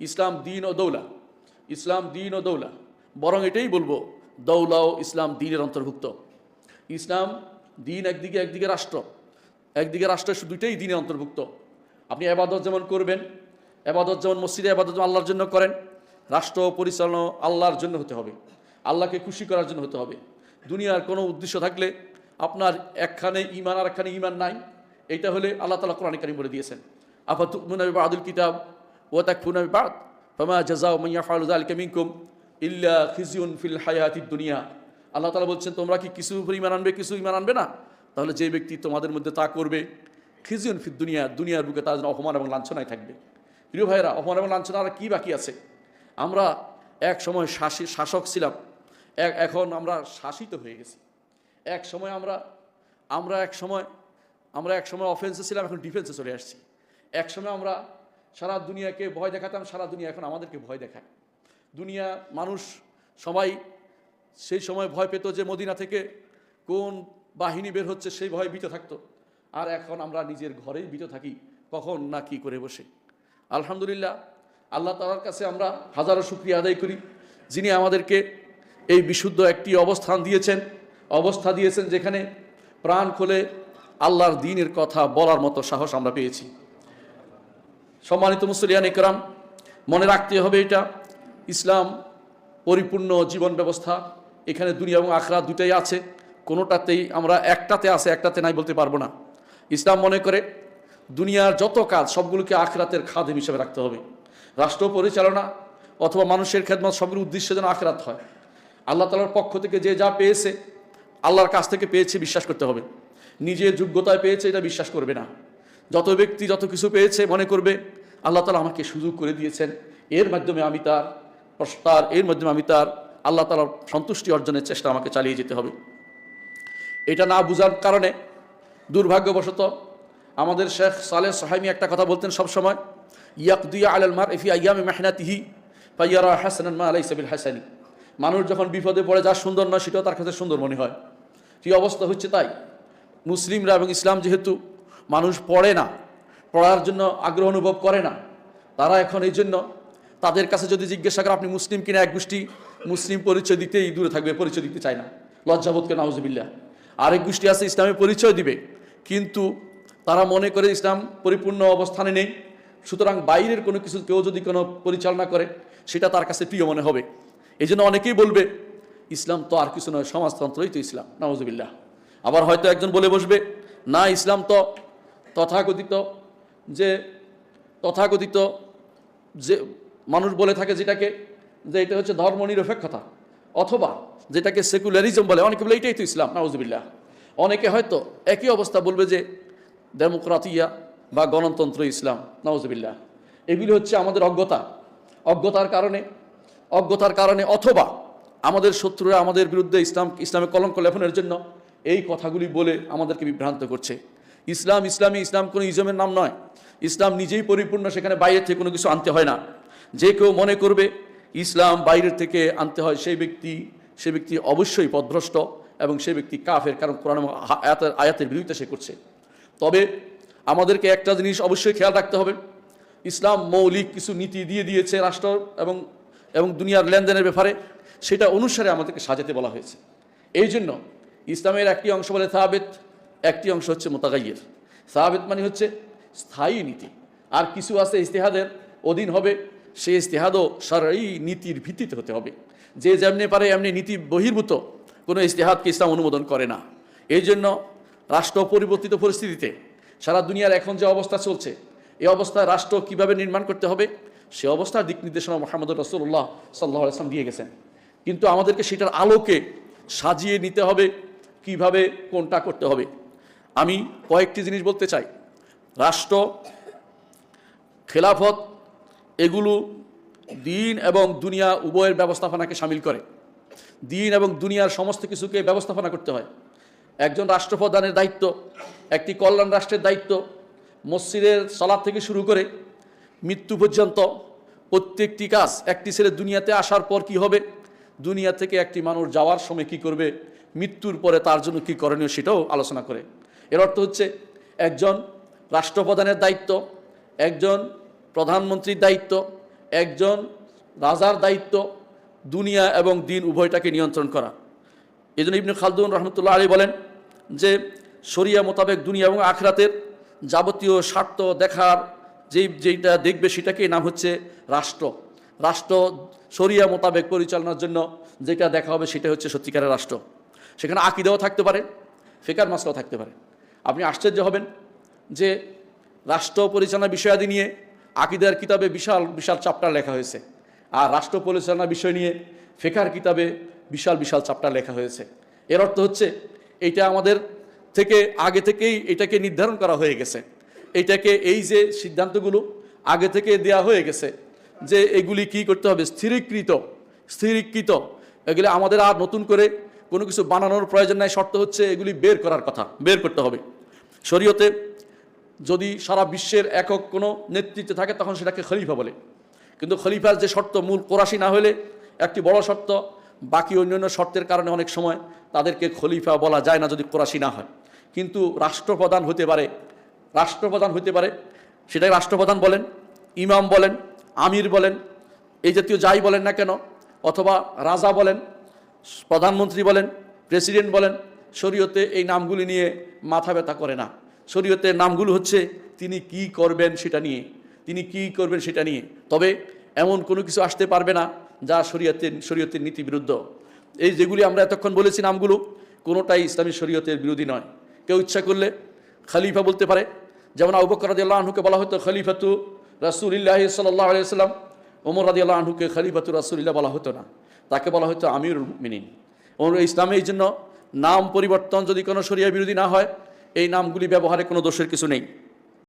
ইসলাম, দিন ও দৌলা। ইসলাম, দিন ও দৌলা। বরং এটাই বলব দৌলাও ইসলাম দিনের অন্তর্ভুক্ত। ইসলাম দিন একদিকে একদিকে রাষ্ট্র। একদিকে রাষ্ট্র দুইটাই দিনের অন্তর্ভুক্ত। আপনি আবাদত যেমন করবেন আবাদত যেমন মসজিদে আবাদত আল্লাহর জন্য করেন, রাষ্ট্র পরিচালনা আল্লাহর জন্য হতে হবে। আল্লাহকে খুশি করার জন্য হতে হবে। দুনিয়ার কোনো উদ্দেশ্য থাকলে আপনার একখানে ইমান আর একখানে ইমান নাই। এইটা হলে আল্লাহ তালা কোরআন কারিম বলে দিয়েছেন। আফাত আদুল কিতাব? ও তাক ফুনাবি বাদ ফমা জাজা মাইয়া ফালুদ আল কামিনকুম ইল্লা খিজিউন ফিল হায়াতি দুনিয়া আল্লাহ তালা বলছেন, তোমরা কি কিছু ইমান আনবে, কিছু ইমান আনবে না? তাহলে যে ব্যক্তি তোমাদের মধ্যে তা করবে, খিজিউন ফিল দুনিয়া, দুনিয়ার বুকে তার জন্য অপমান এবং লাঞ্ছনায় থাকবে। প্রিয় ভাইরা অপমান এবং লাঞ্ছনা আর কি বাকি আছে? আমরা এক সময় শাসী, শাসক ছিলাম। এক এখন আমরা শাসিত হয়ে গেছি। এক সময় আমরা আমরা এক সময়, আমরা এক সময় অফেন্সে ছিলাম, এখন ডিফেন্সে চলে আসছি। এক সময় আমরা সারা দুনিয়াকে ভয় দেখাতাম, সারা দুনিয়া এখন আমাদেরকে ভয় দেখায়। দুনিয়া মানুষ সবাই সেই সময় ভয় পেত যে মদিনা থেকে কোন বাহিনী বের হচ্ছে, সেই ভয়ে ভীত থাকতো। আর এখন আমরা নিজের ঘরেই ভীত থাকি, কখন না কি করে বসে। আলহামদুলিল্লাহ, আল্লাহ তালার কাছে আমরা হাজারো শুক্রিয়া আদায় করি, যিনি আমাদেরকে এই বিশুদ্ধ একটি অবস্থান দিয়েছেন। অবস্থা দিয়েছেন যেখানে প্রাণ খুলে আল্লাহর দিনের কথা বলার মতো সাহস আমরা পেয়েছি। সম্মানিত মুসলিয়ান একরাম মনে রাখতে হবে এটা, ইসলাম পরিপূর্ণ জীবন ব্যবস্থা, এখানে দুনিয়া এবং আখরা দুটাই আছে, কোনোটাতেই আমরা একটাতে আছে, একটাতে নাই বলতে পারব না। ইসলাম মনে করে দুনিয়ার যত কাজ, সবগুলোকে আখরাতের খাদেম হিসেবে রাখতে হবে। রাষ্ট্র পরিচালনা অথবা মানুষের খেদমত, সবগুলোর উদ্দেশ্যে যেন আখরাত হয়। আল্লাহ তালার পক্ষ থেকে যে যা পেয়েছে, আল্লাহর কাছ থেকে পেয়েছে, বিশ্বাস করতে হবে। নিজের যোগ্যতায় পেয়েছে, এটা বিশ্বাস করবে না। যত ব্যক্তি যত কিছু পেয়েছে মনে করবে, আল্লাহ তালা আমাকে সুযোগ করে দিয়েছেন। এর মাধ্যমে আমি তার তার এর মাধ্যমে আমি তার আল্লাহ তালার সন্তুষ্টি অর্জনের চেষ্টা আমাকে চালিয়ে যেতে হবে। এটা না বুঝার কারণে দুর্ভাগ্যবশত আমাদের শেখ সালেহ সাহাইমি একটা কথা বলতেন সবসময় ইয়াকদিয়া আলাল মার ইফি আয়ামি মেহনাতিহি পাইয়ারা হাসান মা আলাই সাবিল হাসানি। মানুষ যখন বিপদে পড়ে, যা সুন্দর নয়, সেটাও তার কাছে সুন্দর মনে হয়। কি অবস্থা হচ্ছে তাই? মুসলিমরা এবং ইসলাম যেহেতু মানুষ পড়ে না, পড়ার জন্য আগ্রহ অনুভব করে না। তারা এখন এই জন্য তাদের কাছে যদি জিজ্ঞাসা করে, আপনি মুসলিম কিনা? এক গোষ্ঠী মুসলিম পরিচয় দিতেই দূরে থাকবে, পরিচয় দিতে চায় না। লজ্জাবোধকে নাউজবিল্লা আরেক গোষ্ঠী আছে ইসলামের পরিচয় দিবে। কিন্তু তারা মনে করে ইসলাম পরিপূর্ণ অবস্থানে নেই। সুতরাং বাইরের কোনো কিছু কেউ যদি কোনো পরিচালনা করে, সেটা তার কাছে প্রিয় মনে হবে। এই জন্য অনেকেই বলবে, ইসলাম তো আর কিছু নয়, সমাজতন্ত্রই তো ইসলাম। নাউজবিল্লাহ। আবার হয়তো একজন বলে বসবে, না, ইসলাম তো তথাকথিত যে তথাকথিত যে মানুষ বলে থাকে যেটাকে, যে এটা হচ্ছে ধর্ম নিরপেক্ষতা অথবা যেটাকে সেকুলারিজম বলে, অনেকে বলে এটাই তো ইসলাম, নাউজবিল্লাহ। অনেকে হয়তো একই অবস্থা বলবে যে ডেমোক্রাতিয়া বা গণতন্ত্র ইসলাম নওয়াজবিল্লাহ এগুলি হচ্ছে আমাদের অজ্ঞতা, অজ্ঞতার কারণে অজ্ঞতার কারণে অথবা আমাদের শত্রুরা আমাদের বিরুদ্ধে ইসলাম, ইসলামে কলঙ্ক লেখনের জন্য এই কথাগুলি বলে আমাদেরকে বিভ্রান্ত করছে। ইসলাম, ইসলামী, ইসলাম কোনো ইজমের নাম নয়। ইসলাম নিজেই পরিপূর্ণ, সেখানে বাইরের থেকে কোনো কিছু আনতে হয় না। যে কেউ মনে করবে ইসলাম বাইরের থেকে আনতে হয় সেই ব্যক্তি, সে ব্যক্তি অবশ্যই পদভ্রষ্ট এবং সে ব্যক্তি কাফের, কারণ কোরআন আয়াতের আয়াতের বিরোধিতা সে করছে। তবে আমাদেরকে একটা জিনিস অবশ্যই খেয়াল রাখতে হবে। ইসলাম মৌলিক কিছু নীতি দিয়ে দিয়েছে রাষ্ট্র এবং এবং দুনিয়ার লেনদেনের ব্যাপারে। সেটা অনুসারে আমাদেরকে সাজাতে বলা হয়েছে। এই জন্য ইসলামের একটি অংশ বলে সাহাবেত একটি অংশ হচ্ছে মোতাগাইয়ের। সাহাবেত মানে হচ্ছে স্থায়ী নীতি। আর কিছু আছে ইস্তেহাদের, অধীন হবে, সেই ইস্তেহাদও সারাই নীতির ভিত্তিতে হতে হবে। যে যেমনি পারে এমনি নীতি বহির্ভূত, কোনো ইস্তেহাদকে ইসলাম অনুমোদন করে না। এই জন্য রাষ্ট্র পরিবর্তিত পরিস্থিতিতে সারা দুনিয়ার এখন যে অবস্থা চলছে এই অবস্থায় রাষ্ট্র কীভাবে নির্মাণ করতে হবে, সে অবস্থার দিক নির্দেশনা মোহাম্মদ রসুল্লাহ সাল্লাহ আসলাম দিয়ে গেছেন। কিন্তু আমাদেরকে সেটার আলোকে সাজিয়ে নিতে হবে, কীভাবে কোনটা করতে হবে। আমি কয়েকটি জিনিস বলতে চাই। রাষ্ট্র, খেলাফত, এগুলো দিন এবং দুনিয়া উভয়ের ব্যবস্থাপনাকে সামিল করে। দিন এবং দুনিয়ার সমস্ত কিছুকে ব্যবস্থাপনা করতে হয়। একজন রাষ্ট্রপ্রধানের দায়িত্ব, একটি কল্যাণ রাষ্ট্রের দায়িত্ব, মসজিদের সলাপ থেকে শুরু করে মৃত্যু পর্যন্ত প্রত্যেকটি কাজ একটি ছেলে দুনিয়াতে আসার পর কি হবে? দুনিয়া থেকে একটি মানুষ যাওয়ার সময় কি করবে? মৃত্যুর পরে তার জন্য কি করণীয় সেটাও আলোচনা করে। এর অর্থ হচ্ছে একজন রাষ্ট্রপ্রধানের দায়িত্ব, একজন প্রধানমন্ত্রীর দায়িত্ব, একজন রাজার দায়িত্ব, দুনিয়া এবং দিন উভয়টাকে নিয়ন্ত্রণ করা। এই জন্য ইবনে খালদুন রহমতুল্লাহ আলী বলেন যে, শরিয়া মোতাবেক দুনিয়া এবং আখরাতের যাবতীয় স্বার্থ দেখার যেই, যেইটা দেখবে সেটাকেই নাম হচ্ছে রাষ্ট্র। রাষ্ট্র শরিয়া মোতাবেক পরিচালনার জন্য যেটা দেখা হবে সেটা হচ্ছে সত্যিকারের রাষ্ট্র। সেখানে আকিদাও থাকতে পারে, ফেকার মাসলাও থাকতে পারে। আপনি আশ্চর্য হবেন যে রাষ্ট্র পরিচালনা বিষয়াদি নিয়ে আকিদার কিতাবে বিশাল বিশাল চাপটার লেখা হয়েছে। আর রাষ্ট্র পরিচালনা বিষয় নিয়ে ফেকার কিতাবে বিশাল বিশাল চাপটার লেখা হয়েছে। এর অর্থ হচ্ছে এইটা আমাদের থেকে, আগে থেকেই এটাকে নির্ধারণ করা হয়ে গেছে। এইটাকে এই যে সিদ্ধান্তগুলো আগে থেকে দেয়া হয়ে গেছে যে এগুলি কি করতে হবে? স্থিরীকৃত স্থিরীকৃত। এগুলি আমাদের আর নতুন করে কোনো কিছু বানানোর প্রয়োজন নাই, শর্ত হচ্ছে এগুলি বের করার কথা, বের করতে হবে। শরীয়তে যদি সারা বিশ্বের একক কোনো নেতৃত্বে থাকে, তখন সেটাকে খলিফা বলে। কিন্তু খলিফার যে শর্ত মূল কোরাসি না হলে, একটি বড় শর্ত, বাকি অন্যান্য শর্তের কারণে অনেক সময় তাদেরকে খলিফা বলা যায় না যদি কোরাসি না হয়। কিন্তু রাষ্ট্রপ্রধান হতে পারে, রাষ্ট্রপ্রধান হতে পারে, সেটাকে রাষ্ট্রপ্রধান বলেন, ইমাম বলেন, আমির বলেন, এই জাতীয় যাই বলেন না কেন, অথবা রাজা বলেন প্রধানমন্ত্রী বলেন, প্রেসিডেন্ট বলেন, শরীয়তে এই নামগুলি নিয়ে মাথা ব্যথা করে না। শরীয়তের নামগুলো হচ্ছে, তিনি কি করবেন সেটা নিয়ে, তিনি কি করবেন সেটা নিয়ে। তবে এমন কোনো কিছু আসতে পারবে না যা শরীয়তের শরীয়তের নীতি বিরুদ্ধ এই যেগুলি আমরা এতক্ষণ বলেছি নামগুলো, কোনোটাই ইসলামী শরীয়তের বিরোধী নয়। কেউ ইচ্ছা করলে খালিফা বলতে পারে। যেমন আবু বকর রাদিয়াল্লাহু আনহুকে বলা হতো খলিফাতু রাসূলুল্লাহ সাল্লাল্লাহু আলাইহি সাল্লাম ওমর রাদিয়াল্লাহু আনহুকে খলিফাতু রাসূলুল্লাহ বলা হতো না। তাকে বলা হয়তো আমিরুল মিনিন এবং ইসলামে এই জন্য নাম পরিবর্তন যদি কোনো সরিয়া বিরোধী না হয়, এই নামগুলি ব্যবহারে কোনো দোষের কিছু নেই।